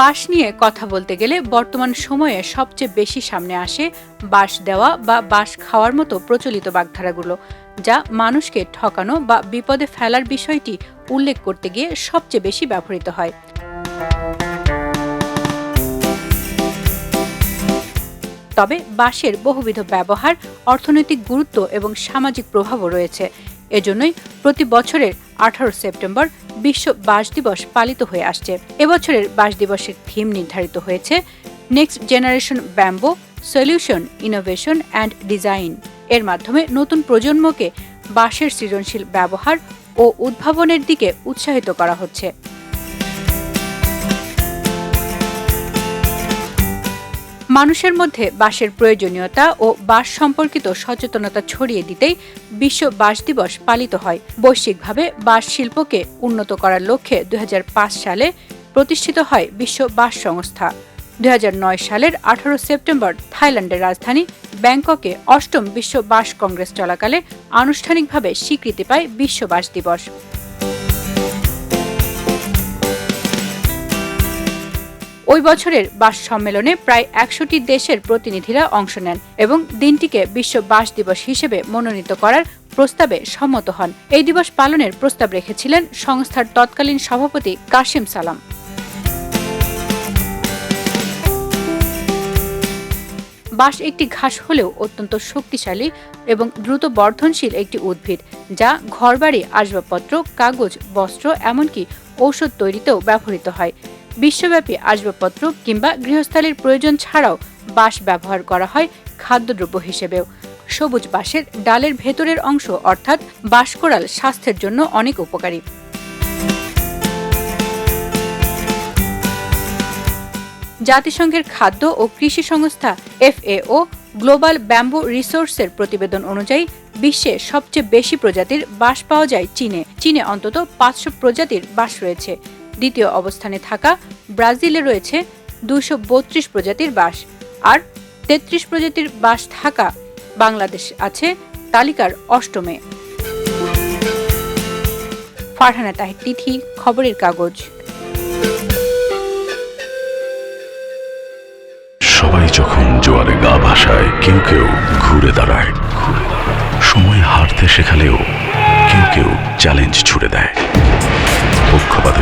বাঁশ নিয়ে কথা বলতে গেলে বর্তমান সময়ে সবচেয়ে বেশি সামনে আসে বাঁশ দেওয়া বা বাঁশ খাওয়ার মতো প্রচলিত বাগধারাগুলো, যা মানুষকে ঠকানো বা বিপদে ফেলার বিষয়টি উল্লেখ করতে গিয়ে সবচেয়ে বেশি ব্যবহৃত হয়। তবে বাঁশের বহুবিধ ব্যবহার, অর্থনৈতিক গুরুত্ব এবং সামাজিক প্রভাবও রয়েছে। এজন্যই প্রতি বছরের আঠারো সেপ্টেম্বর বিশ্ব বাস দিবস পালিত হয়ে আসছে। এবছরের বাস দিবসের থিম নির্ধারিত হয়েছে next generation bamboo solution innovation and design এর মাধ্যমে নতুন প্রজন্মকে বাঁশের সৃজনশীল ব্যবহার ও উদ্ভাবনের দিকে উৎসাহিত করা হচ্ছে। মানুষের মধ্যে বাঁশের প্রয়োজনীয়তা ও বাঁশ সম্পর্কিত সচেতনতা ছড়িয়ে দিতেই বিশ্ব বাঁশ দিবস পালিত হয়। বৈশ্বিকভাবে বাঁশ শিল্পকে উন্নত করার লক্ষ্যে দুই হাজার পাঁচ সালে প্রতিষ্ঠিত হয় বিশ্ব বাঁশ সংস্থা। দুই হাজার নয় সালের আঠারো সেপ্টেম্বর থাইল্যান্ডের রাজধানী ব্যাংককে অষ্টম বিশ্ব বাঁশ কংগ্রেস চলাকালে আনুষ্ঠানিকভাবে স্বীকৃতি পায় বিশ্ব বাঁশ দিবস। ওই বছরের বাস সম্মেলনে প্রায় একশোটি দেশের প্রতিনিধিরা অংশ নেন এবং দিনটিকে বিশ্ব বাস দিবস হিসেবে মনোনীত করার প্রস্তাবে সম্মত হন। এই দিবস পালনের প্রস্তাব রেখেছিলেন সংস্থার তৎকালীন সভাপতি কাশিম সালাম। বাঁশ একটি ঘাস হলেও অত্যন্ত শক্তিশালী এবং দ্রুত বর্ধনশীল একটি উদ্ভিদ, যা ঘরবাড়ি আসবাবপত্র, কাগজ, বস্ত্র, এমনকি ঔষধ তৈরিতেও ব্যবহৃত হয়। বিশ্বব্যাপী আসবাবপত্র কিংবা গৃহস্থালির প্রয়োজন ছাড়াও বাঁশ ব্যবহার করা হয় খাদ্যদ্রব্য হিসেবেও। সবুজ বাঁশের ডালের ভেতরের অংশ অর্থাৎ বাঁশকোড়াল স্বাস্থ্যের জন্য অনেক উপকারী। জাতিসংঘের খাদ্য ও কৃষি সংস্থা এফএও গ্লোবাল ব্যাম্বু রিসোর্সের প্রতিবেদন অনুযায়ী বিশ্বে সবচেয়ে বেশি প্রজাতির বাঁশ পাওয়া যায় চীনে। চীনে অন্তত পাঁচশো প্রজাতির বাঁশ রয়েছে। দ্বিতীয় অবস্থানে থাকা ব্রাজিলে রয়েছে দুশো বত্রিশ প্রজাতির বাস। আর তেত্রিশ প্রজাতির বাঁশ থাকা বাংলাদেশ আছে তালিকার অষ্টমে। ফারহানা তাহির তিথি, খবরের কাগজ। সবাই যখন জোয়ারে গা ভাসায়, কেউ কেউ ঘুরে দাঁড়ায়। সময় হারতে শেখালেও কেউ কেউ চ্যালেঞ্জ ছুড়ে দেয়। পক্ষপাতের